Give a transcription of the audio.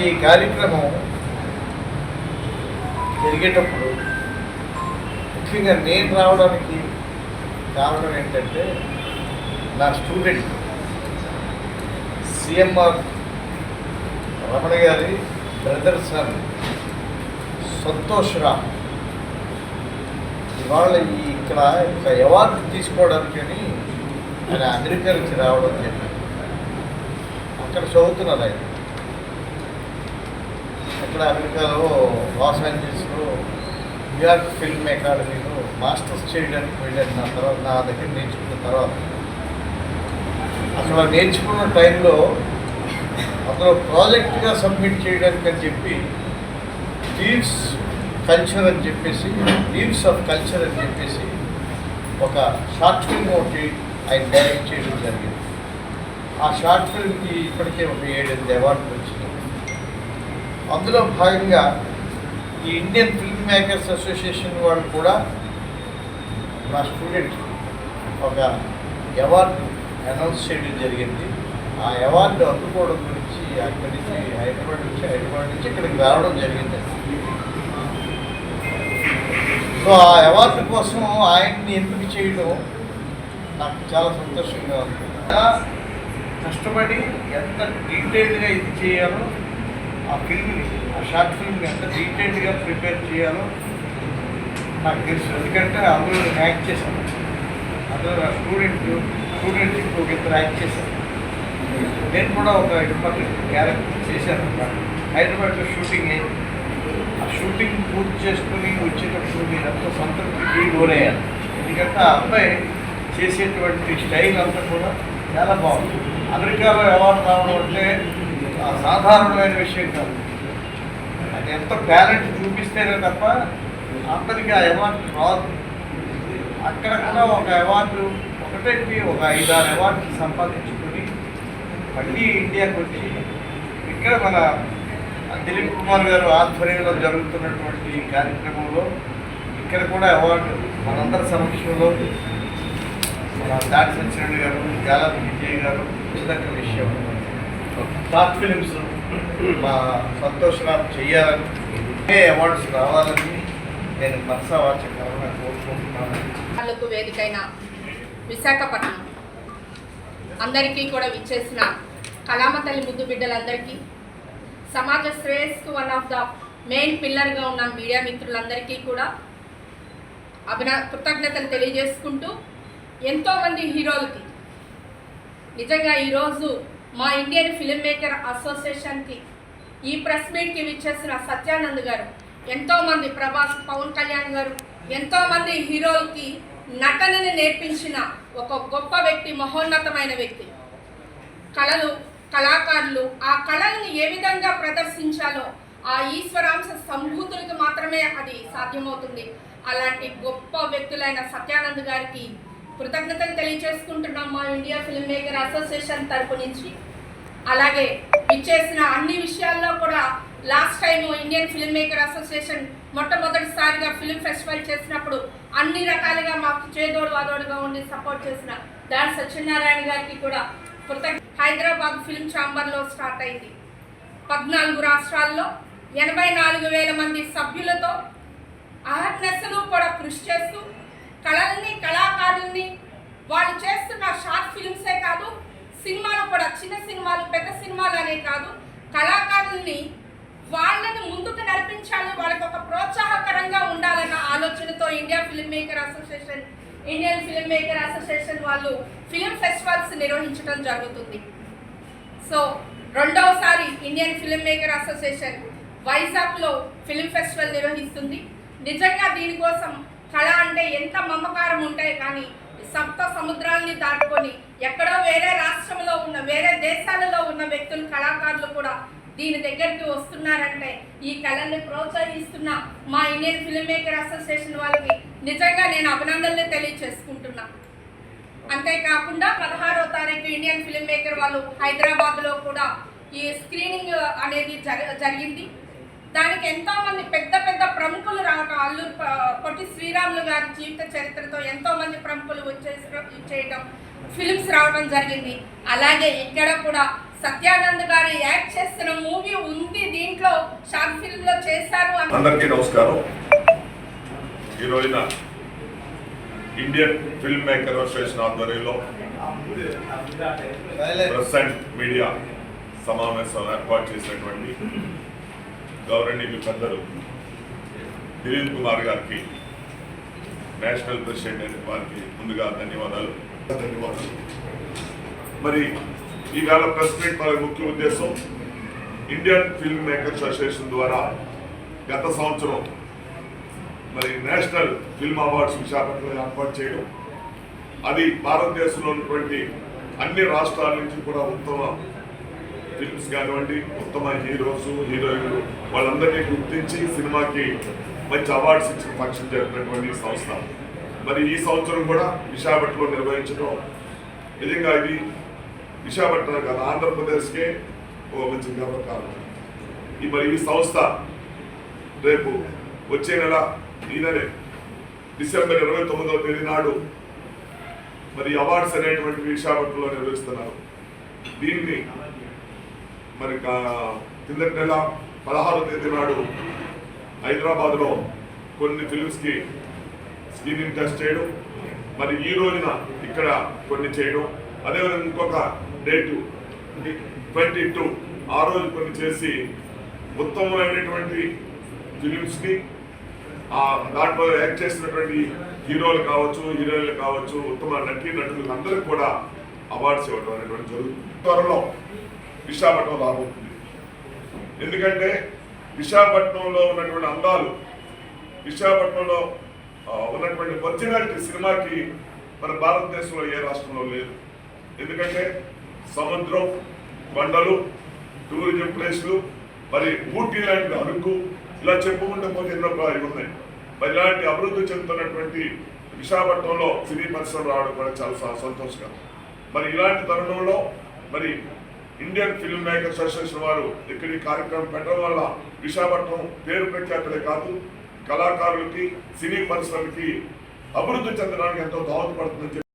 ఈ కార్యక్రమం జరిగేటప్పుడు ముఖ్యంగా నేను రావడానికి కారణం ఏంటంటే నా స్టూడెంట్ సిఎంఆర్ రమణ గారి బ్రదర్ సన్ సంతోష్ రామ్. ఇవాళ ఈ ఇక్కడ ఒక అవార్డు తీసుకోవడానికని ఆయన అమెరికా నుంచి రావడం చెప్పారు అక్కడ చదువుతున్నారు ఆయన. ఇక్కడ అమెరికాలో లాస్ ఏంజల్స్లో న్యూయార్క్ ఫిల్మ్ అకాడమీలో మాస్టర్స్ చేయడానికి వెళ్ళాను. నా తర్వాత నా దగ్గర నేర్చుకున్న తర్వాత. అక్కడ నేర్చుకున్న టైంలో అందులో ప్రాజెక్ట్గా సబ్మిట్ చేయడానికి అని చెప్పి లీవ్స్ కల్చర్ అని చెప్పేసి లీవ్స్ ఆఫ్ కల్చర్ అని చెప్పేసి ఒక షార్ట్ ఫిల్మ్ ఒకటి ఆయన డైరెక్ట్ చేయడం జరిగింది. ఆ షార్ట్ ఫిల్మ్కి ఇప్పటికే ఒక ఏడెనిమిది అవార్డులు వచ్చింది అందులో భాగంగా ఈ ఇండియన్ ఫిల్మ్ మేకర్స్ అసోసియేషన్ వాళ్ళు కూడా నా స్టూడెంట్ ఒక అవార్డు అనౌన్స్ చేయడం జరిగింది. ఆ అవార్డు అందుకోవడం గురించి అక్కడి నుంచి హైదరాబాద్ నుంచి హైదరాబాద్ నుంచి ఇక్కడికి రావడం జరిగింది. సో ఆ అవార్డు కోసం ఆయన్ని ఎంపిక చేయడం నాకు చాలా సంతోషంగా ఉంది. కష్టపడి ఎంత డీటెయిల్గా ఇది చేయాలో ఆ ఫిల్మ్ని ఆ షార్ట్ ఫిల్మ్ని ఎంత డీటెయిల్డ్గా ప్రిపేర్ చేయాలో నాకు తెలుసు. ఎందుకంటే అందులో నేను యాక్ట్ చేశాను. అందులో స్టూడెంట్ స్టూడెంట్ ఇంకొక ఇద్దరు యాక్ట్ చేశాను నేను కూడా ఒక ఇంపార్టెంట్ క్యారెక్టర్ చేశాను హైదరాబాద్లో షూటింగ్ అయింది ఆ షూటింగ్ పూర్తి చేసుకుని వచ్చేటప్పుడు నేను ఎంతో సంతృప్తికి లోనయ్యాను ఎందుకంటే ఆ అబ్బాయి చేసేటువంటి స్టైల్ అంతా కూడా చాలా బాగుంది. అమెరికాలో అవార్డు రావడం అంటే సాధారణమైన విషయం కాదు. అది ఎంతో టాలెంట్ చూపిస్తేనే తప్ప అందరికీ ఆ అవార్డు రాదు. అక్కడ కూడా ఒక అవార్డు ఒకటేంటి ఒక ఐదారు అవార్డులు సంపాదించుకొని మళ్ళీ ఇండియాకి వచ్చి ఇక్కడ మన దిలీప్ కుమార్ గారు ఆధ్వర్యంలో జరుగుతున్నటువంటి ఈ కార్యక్రమంలో ఇక్కడ కూడా అవార్డు మనందరి సమక్షంలో మన దాటి సత్యనారాయణ గారు గాలా విజయ్ గారు చిన్న విషయం. షార్ట్ ఫిలిమ్స్ మా సంతోష్ చెయ్యాలని ఏ అవార్డ్స్ రావాలని నేను మనసా వాచకంగా కోరుకుంటున్నాను. వేదికైన విశాఖపట్నం అందరికీ కూడా విచ్చేసిన కళామ తల్లి ముద్దు బిడ్డలందరికీ సమాజ శ్రేయస్సు వన్ ఆఫ్ ద మెయిన్ పిల్లర్గా ఉన్న మీడియా మిత్రులందరికీ కూడా అభిన కృతజ్ఞతలు తెలియజేసుకుంటూ ఎంతోమంది హీరోలకి నిజంగా ఈరోజు మా ఇండియన్ ఫిల్మ్ మేకర్ అసోసియేషన్కి ఈ ప్రెస్ మీట్కి విచ్చేసిన సత్యానంద్ గారు ఎంతోమంది ప్రభాస్ పవన్ కళ్యాణ్ గారు ఎంతోమంది హీరోలకి నటనని నేర్పించిన ఒక గొప్ప వ్యక్తి మహోన్నతమైన వ్యక్తి. కళలు కళాకారులు ఆ కళలను ఏ విధంగా ప్రదర్శించాలో ఆ ఈశ్వరాంశ సంభూతులకు మాత్రమే అది సాధ్యమవుతుంది. అలాంటి గొప్ప వ్యక్తులైన సత్యానంద్ గారికి కృతజ్ఞతలు తెలియజేసుకుంటున్నాం మా ఇండియా ఫిల్మ్ మేకర్ అసోసియేషన్ తరపు నుంచి. అలాగే ఇచ్చేసిన అన్ని విషయాల్లో కూడా last time Indian film maker association మొట్టమొదటిసారిగా ఫిల్మ్ ఫెస్టివల్ చేసినప్పుడు అన్ని రకాలుగా మాకు చేదోడు వాదోడుగా ఉండి సపోర్ట్ చేసిన దాని సత్యనారాయణ గారికి కూడా కృతజ్ఞ హైదరాబాద్ ఫిల్మ్ ఛాంబర్లో స్టార్ట్ అయింది. పద్నాలుగు రాష్ట్రాల్లో ఎనభై నాలుగు వేల మంది సభ్యులతో అహర్నెస్సులు కూడా ఉంది వాళ్ళు చేస్తున్న షార్ట్ ఫిల్మ్సే కాదు సినిమాలు కూడా చిన్న సినిమాలు పెద్ద సినిమాలు అనే కాదు కళాకారుల్ని వాళ్ళని ముందుకు నడిపించాలి వాళ్ళకి ఒక ప్రోత్సాహకరంగా ఉండాలన్న ఆలోచనతో India film maker association Indian film maker association వాళ్ళు ఫిల్మ్ ఫెస్టివల్స్ నిర్వహించడం జరుగుతుంది. సో రెండవసారి ఇండియన్ ఫిల్మ్ మేకర్ అసోసియేషన్ వైజాగ్లో ఫిల్మ్ ఫెస్టివల్ నిర్వహిస్తుంది. నిజంగా దీనికోసం కళ అంటే ఎంత మమకారం ఉంటాయి కానీ సప్త సముద్రాల్ని దాటుకొని ఎక్కడో వేరే రాష్ట్రంలో ఉన్న వేరే దేశాలలో ఉన్న వ్యక్తులు కళాకారులు కూడా దీని దగ్గరికి వస్తున్నారంటే ఈ కళల్ని ప్రోత్సహిస్తున్న మా ఇండియన్ ఫిల్మ్ మేకర్ అసోసియేషన్ వాళ్ళకి నిజంగా నేను అభినందనలు తెలియచేసుకుంటున్నా. అంతేకాకుండా పదహారో తారీఖు ఇండియన్ ఫిల్మ్ మేకర్ వాళ్ళు హైదరాబాద్లో కూడా ఈ స్క్రీనింగ్ అనేది జరి- జరిగింది. దానికి ఎంతోమంది పెద్ద పెద్ద ప్రముఖులు రావటం అల్లూరు పొట్టి శ్రీరాములు గారి జీవిత చరిత్రతో ఎంతోమంది ప్రముఖులు వచ్చేసి చేయటం ఫిలిమ్స్ రావడం జరిగింది. అలాగే ఇక్కడ కూడా సత్యానంద్ గారు యాక్ట్ చేస్తున్న మూవీ ఉంది దీంట్లో షార్ట్ ఫిల్మ్లో చేశారు అని అందరికీ నమస్కారం. ఈ రోజున ఇండియన్ ఫిల్మ్ మేకర్ అసోసియేషన్ ఆధ్వర్యంలో ప్రెస్ అండ్ మీడియా సమావేశం ఏర్పాటు చేసినటువంటి గౌరవనీయులందరూ దిలీప్ కుమార్ గారికి నేషనల్ ప్రెసిడెంట్ వారికి ముందుగా ధన్యవాదాలు. ధన్యవాదాలు. మరి ఈవేళ ప్రెస్ మీట్ మన ముఖ్య ఉద్దేశం ఇండియన్ ఫిల్మ్ మేకర్స్ అసోసియేషన్ ద్వారా గత సంవత్సరం మరి నేషనల్ ఫిల్మ్ అవార్డ్స్ విశాఖపట్నంలో ఏర్పాటు చేయడం అది భారతదేశంలో ఉన్నటువంటి అన్ని రాష్ట్రాల నుంచి కూడా ఉత్తమ ఫిల్మ్స్ కానివ్వండి ఉత్తమ హీరోస్ హీరోయిన్లు వాళ్ళందరినీ గుర్తించి సినిమాకి మంచి అవార్డ్స్ ఇచ్చిన ఫంక్షన్ జరిపినటువంటి సంస్థ. మరి ఈ సంవత్సరం కూడా విశాఖపట్నంలో నిర్వహించడం. నిజంగా ఇది విశాఖపట్నం కాదు ఆంధ్రప్రదేశ్కే ఓ మంచి గర్వకారణం. ఈ మరి ఈ సంస్థ రేపు వచ్చే నెల ఈ నెలే డిసెంబర్ ఇరవై తొమ్మిదవ తేదీ నాడు మరి అవార్డ్స్ అనేటువంటి విశాఖపట్నంలో నిర్వహిస్తున్నారు. దీన్ని మరి కిందటి నెల పదహారవ తేదీ నాడు హైదరాబాద్లో కొన్ని ఫిల్మ్స్కి స్క్రీనింగ్ టెస్ట్ చేయడం మరి ఈ రోజున ఇక్కడ కొన్ని చేయడం. అదేవిధంగా ఇంకొక డేటు ట్వంటీ టూ ఆ రోజు కొన్ని చేసి ఉత్తమమైనటువంటి ఫిలిమ్స్ని దాంట్లో యాక్ట్ చేసినటువంటి హీరోలు కావచ్చు హీరోయిన్లు కావచ్చు ఉత్తమ నటీ నటులు అందరికీ కూడా అవార్డ్స్ ఇవ్వడం అనేటువంటి జరుగుతుంది. త్వరలో విశాఖపట్నం రాబోతుంది. ఎందుకంటే విశాఖపట్నంలో ఉన్నటువంటి అందాలు విశాఖపట్నంలో ఉన్నటువంటి ఒరిజినాలిటీ సినిమాకి మన భారతదేశంలో ఏ రాష్ట్రంలో లేదు. ఎందుకంటే సముద్రం కొండలు టూరిజం ప్లేస్లు మరి ఊటీ లాంటి అరుకు ఇలా చెప్పుకుంటే పోతే ఎన్నో ఉన్నాయి. మరి ఇలాంటి అభివృద్ధి చెందుతున్నటువంటి విశాఖపట్నంలో సినీ పరిశ్రమ రావడం కూడా చాలా సంతోషకరం. మరి ఇలాంటి తరుణంలో మరి ఇండియన్ ఫిల్మ్ మేకర్స్ అసోసియేషన్ వారు ఇక్కడ ఈ కార్యక్రమం పెట్టడం వల్ల విశాఖపట్నం పేరు ప్రఖ్యాతులే కాదు కళాకారులకి సినీ పరిశ్రమకి అభివృద్ధి చెందడానికి ఎంతో దోహదపడుతుందని